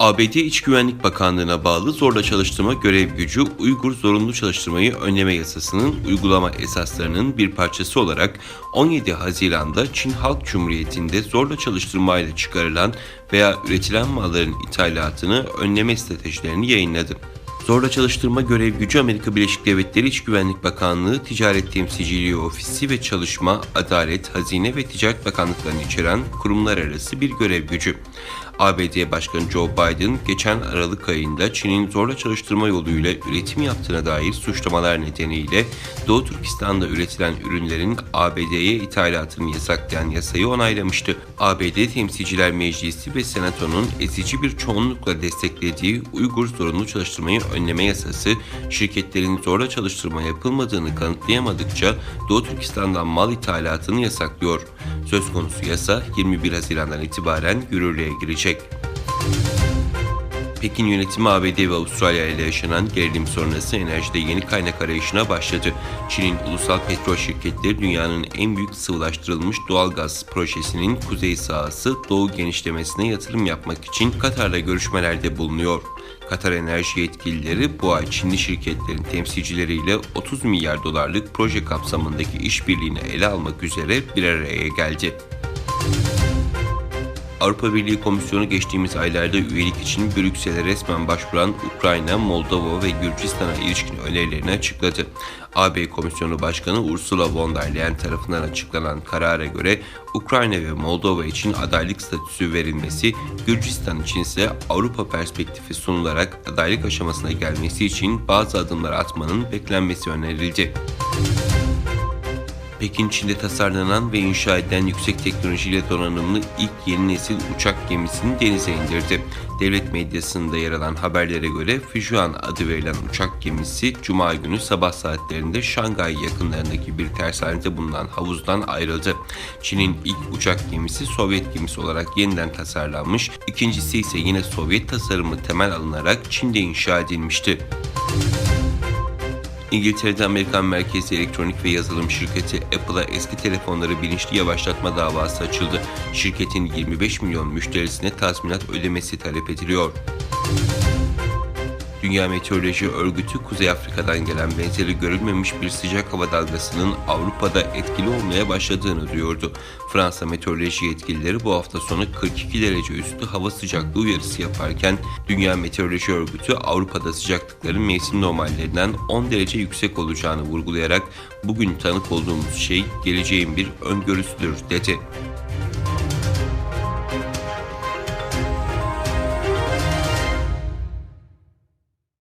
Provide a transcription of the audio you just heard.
ABD İç Güvenlik Bakanlığı'na bağlı zorla çalıştırma görev gücü Uygur zorunlu çalıştırmayı önleme yasasının uygulama esaslarının bir parçası olarak 17 Haziran'da Çin Halk Cumhuriyeti'nde zorla çalıştırmayla çıkarılan veya üretilen malların ithalatını önleme stratejilerini yayınladı. Zorla çalıştırma görev gücü Amerika Birleşik Devletleri İç Güvenlik Bakanlığı, Ticaret Temsilciliği Ofisi ve Çalışma, Adalet, Hazine ve Ticaret Bakanlıklarını içeren kurumlar arası bir görev gücü. ABD Başkanı Joe Biden geçen Aralık ayında Çin'in zorla çalıştırma yoluyla üretim yaptığına dair suçlamalar nedeniyle Doğu Türkistan'da üretilen ürünlerin ABD'ye ithalatını yasaklayan yasayı onaylamıştı. ABD Temsilciler Meclisi ve Senato'nun ezici bir çoğunlukla desteklediği Uygur zorunlu çalıştırmayı önleme yasası şirketlerin zorla çalıştırma yapılmadığını kanıtlayamadıkça Doğu Türkistan'dan mal ithalatını yasaklıyor. Söz konusu yasa 21 Haziran'dan itibaren yürürlüğe girecek. Pekin yönetimi ABD ve Avustralya ile yaşanan gerilim sonrası enerjide yeni kaynak arayışına başladı. Çin'in ulusal petrol şirketleri dünyanın en büyük sıvılaştırılmış doğal gaz projesinin kuzey sahası doğu genişlemesine yatırım yapmak için Katar'la görüşmelerde bulunuyor. Katar Enerji yetkilileri bu ay Çinli şirketlerin temsilcileriyle 30 milyar dolarlık proje kapsamındaki işbirliğini ele almak üzere bir araya geldi. Avrupa Birliği Komisyonu geçtiğimiz aylarda üyelik için Brüksel'e resmen başvuran Ukrayna, Moldova ve Gürcistan'a ilişkin önerilerini açıkladı. AB Komisyonu Başkanı Ursula von der Leyen tarafından açıklanan karara göre Ukrayna ve Moldova için adaylık statüsü verilmesi, Gürcistan için ise Avrupa perspektifi sunularak adaylık aşamasına gelmesi için bazı adımlar atmanın beklenmesi önerildi. Pekin Çin'de tasarlanan ve inşa edilen yüksek teknolojiyle donanımlı ilk yeni nesil uçak gemisini denize indirdi. Devlet medyasında yer alan haberlere göre Fujian adı verilen uçak gemisi Cuma günü sabah saatlerinde Şangay yakınlarındaki bir tersanede bulunan havuzdan ayrıldı. Çin'in ilk uçak gemisi Sovyet gemisi olarak yeniden tasarlanmış, ikincisi ise yine Sovyet tasarımı temel alınarak Çin'de inşa edilmişti. İngiltere'de Amerikan merkezli elektronik ve yazılım şirketi Apple'a eski telefonları bilinçli yavaşlatma davası açıldı. Şirketin 25 milyon müşterisine tazminat ödemesi talep ediliyor. Dünya Meteoroloji Örgütü Kuzey Afrika'dan gelen benzeri görülmemiş bir sıcak hava dalgasının Avrupa'da etkili olmaya başladığını duyurdu. Fransa meteoroloji yetkilileri bu hafta sonu 42 derece üstü hava sıcaklığı uyarısı yaparken Dünya Meteoroloji Örgütü Avrupa'da sıcaklıkların mevsim normallerinden 10 derece yüksek olacağını vurgulayarak bugün tanık olduğumuz şey geleceğin bir öngörüsüdür dedi.